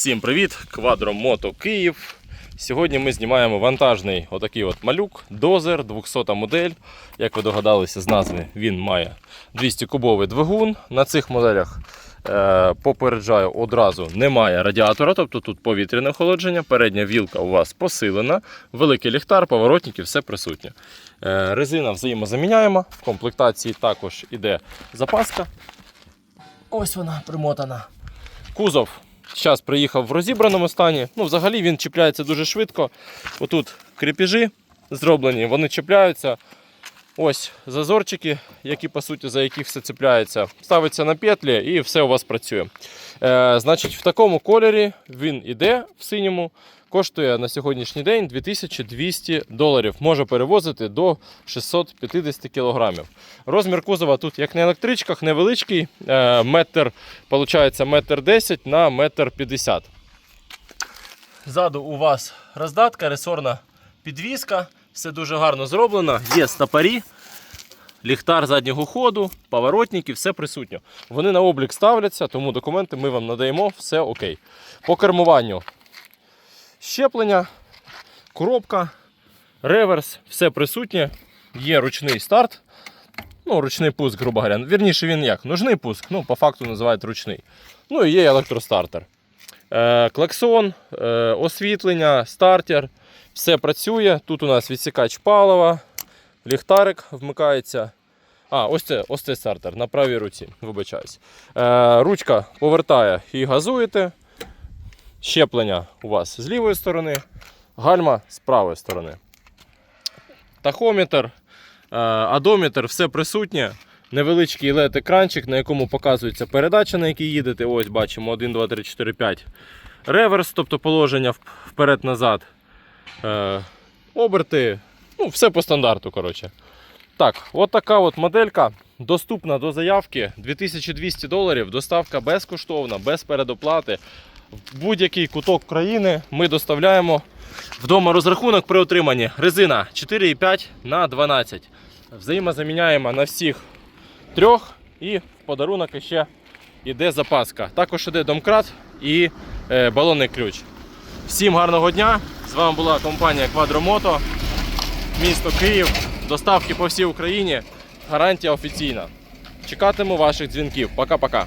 Всім привіт! Квадромото Київ. Сьогодні ми знімаємо вантажний отакий от малюк, дозер, 200 модель. Як ви догадалися з назви, він має 200 кубовий двигун. На цих моделях е, попереджаю одразу немає радіатора, тобто тут повітряне охолодження. Передня вілка у вас посилена, великий ліхтар, поворотники, все присутнє. Е, резина взаємозаміняєма. В комплектації також іде запаска. Ось вона примотана. Кузов зараз приїхав в розібраному стані. Ну, взагалі він чіпляється дуже швидко. Отут кріпіжі зроблені, вони чіпляються. Ось зазорчики, які по суті за які все цепляється. Ставиться на петлі і все у вас працює. Е, значить, в такому кольорі він іде в синьому. Коштує на сьогоднішній день 2200 доларів. Може перевозити до 650 кілограмів. Розмір кузова тут, як на електричках, невеличкий. Е, метр, виходить, метр 10 на метр 50. Ззаду у вас роздатка, ресорна підвіска. Все дуже гарно зроблено. Є стопорі, ліхтар заднього ходу, поворотники, все присутньо. Вони на облік ставляться, тому документи ми вам надаємо, все окей. По кермуванню щеплення, коробка, реверс, все присутнє. Є ручний старт. Ну, ручний пуск, грубо говоря. Вірніше, він як? Нужний пуск, ну, по факту називають ручний. Ну і є електростартер. Е, клаксон, е, освітлення, стартер. Все працює. Тут у нас відсікач палива, ліхтарик вмикається. А, ось це, ось це стартер на правій руці, вибачаюсь. Е, ручка повертає і газуєте. Щеплення у вас з лівої сторони, гальма з правої сторони. Тахометр, е, адометр, все присутнє. Невеличкий LED-екранчик, на якому показується передача, на якій їдете. Ось бачимо 1, 2, 3, 4, 5. Реверс, тобто положення вперед-назад. Е, оберти. Ну, все по стандарту. коротше. Так, от така от моделька. Доступна до заявки 2200 доларів. Доставка безкоштовна, без передоплати. В будь-який куток країни ми доставляємо. Вдома розрахунок при отриманні. Резина 4,5 на 12. Взаємозаміняємо на всіх трьох. І в подарунок ще йде запаска. Також йде домкрат і е, балонний ключ. Всім гарного дня! З вами була компанія Quadromoto, місто Київ. Доставки по всій Україні. Гарантія офіційна. Чекатиму ваших дзвінків. Пока-пока.